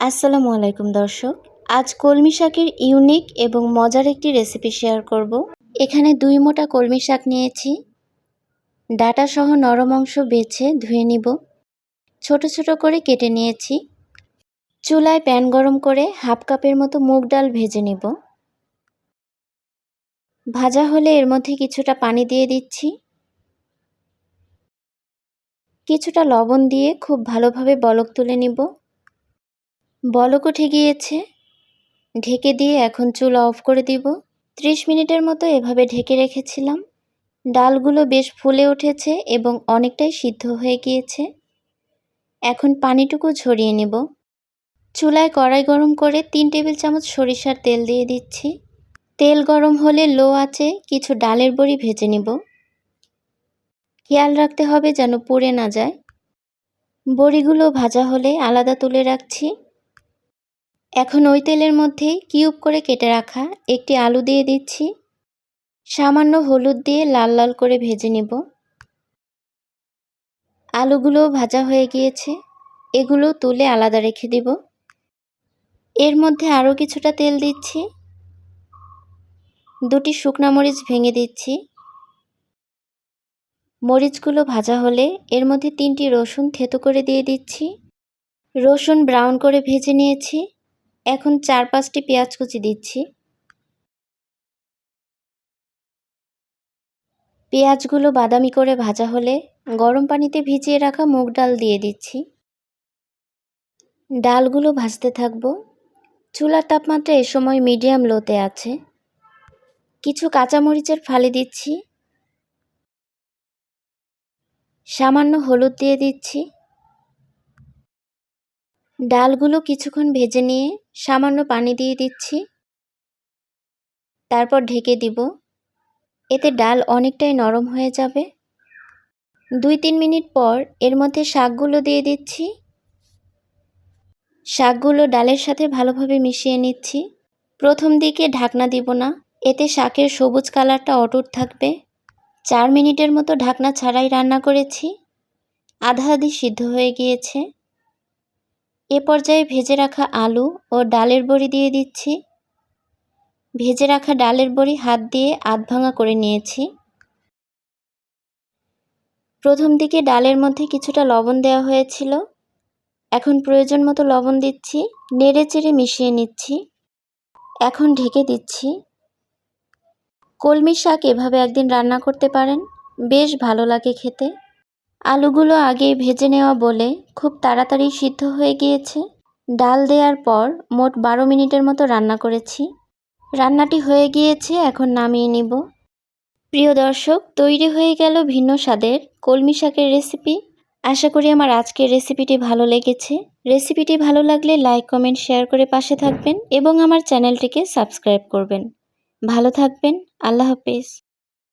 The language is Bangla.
আসসালামু আলাইকুম দর্শক। আজ কলমি শাকের ইউনিক এবং মজার একটি রেসিপি শেয়ার করব। এখানে দুই মোটা কলমি শাক নিয়েছি। ডাটা সহ নরম অংশ বেছে ধুয়ে নিব। ছোট ছোট করে কেটে নিয়েছি। চুলায় প্যান গরম করে হাফ কাপের মতো মুগ ডাল ভেজে নিব। ভাজা হলে এর মধ্যে কিছুটা পানি দিয়ে দিচ্ছি। কিছুটা লবণ দিয়ে খুব ভালোভাবে বলক তুলে নিব। বলক উঠে গিয়েছে ঢেকে দিয়ে এখন চুল অফ করে দিব। ত্রিশ মিনিটের মতো এভাবে ঢেকে রেখেছিলাম। ডালগুলো বেশ ফুলে উঠেছে এবং অনেকটাই সিদ্ধ হয়ে গিয়েছে। এখন পানিটুকু ঝরিয়ে নেব। চুলায় কড়াই গরম করে তিন টেবিল চামচ সরিষার তেল দিয়ে দিচ্ছি। তেল গরম হলে লো আছে কিছু ডালের বড়ি ভেজে নিব। খেয়াল রাখতে হবে যেন পুড়ে না যায়। বড়িগুলো ভাজা হলে আলাদা তুলে রাখছি। এখন ওই তেলের মধ্যে কিউব করে কেটে রাখা একটি আলু দিয়ে দিচ্ছি। সামান্য হলুদ দিয়ে লাল লাল করে ভেজে নেব। আলুগুলো ভাজা হয়ে গিয়েছে। এগুলো তুলে আলাদা রেখে দিব। এর মধ্যে আরও কিছুটা তেল দিচ্ছি। দুটি শুকনা মরিচ ভেঙে দিচ্ছি। মরিচগুলো ভাজা হলে এর মধ্যে তিনটি রসুন থেতো করে দিয়ে দিচ্ছি। রসুন ব্রাউন করে ভেজে নিয়েছি। এখন চার পাঁচটি পেঁয়াজ কুচি দিচ্ছি। পেঁয়াজগুলো বাদামি করে ভাজা হলে গরম পানিতে ভিজিয়ে রাখা মুগ ডাল দিয়ে দিচ্ছি। ডালগুলো ভাজতে থাকব। চুলার তাপমাত্রা এ সময় মিডিয়াম লোতে আছে। কিছু কাঁচামরিচের ফালি দিচ্ছি। সামান্য হলুদ দিয়ে দিচ্ছি। ডালগুলো কিছুক্ষণ ভেজে নিয়ে সামান্য পানি দিয়ে দিচ্ছি। তারপর ঢেকে দিব। এতে ডাল অনেকটাই নরম হয়ে যাবে। দুই তিন মিনিট পর এর মধ্যে শাকগুলো দিয়ে দিচ্ছি। শাকগুলো ডালের সাথে ভালোভাবে মিশিয়ে নিচ্ছি। প্রথম দিকে ঢাকনা দিব না, এতে শাকের সবুজ কালারটা অটুট থাকবে। চার মিনিটের মতো ঢাকনা ছাড়াই রান্না করেছি। আধা আধি সিদ্ধ হয়ে গিয়েছে। এ পর্যায়ে ভেজে রাখা আলু ও ডালের বড়ি দিয়ে দিচ্ছি। ভেজে রাখা ডালের বড়ি হাত দিয়ে আধ ভাঙা করে নিয়েছি। প্রথম দিকে ডালের মধ্যে কিছুটা লবণ দেওয়া হয়েছিল। এখন প্রয়োজন মতো লবণ দিচ্ছি, নেড়ে চেড়ে মিশিয়ে নিচ্ছি। এখন ঢেকে দিচ্ছি। কলমি শাক এভাবে একদিন রান্না করতে পারেন, বেশ ভালো লাগে খেতে। আলুগুলো আগে ভেজে নেওয়া বলে খুব তাড়াতাড়ি সিদ্ধ হয়ে গিয়েছে। ডাল দেওয়ার পর মোট বারো মিনিটের মতো রান্না করেছি। রান্নাটি হয়ে গিয়েছে, এখন নামিয়ে নিব। প্রিয় দর্শক, তৈরি হয়ে গেল ভিন্ন স্বাদের কলমি শাকের রেসিপি। আশা করি আমার আজকের রেসিপিটি ভালো লেগেছে। রেসিপিটি ভালো লাগলে লাইক, কমেন্ট, শেয়ার করে পাশে থাকবেন এবং আমার চ্যানেলটিকে সাবস্ক্রাইব করবেন। ভালো থাকবেন, আল্লাহ হাফেজ।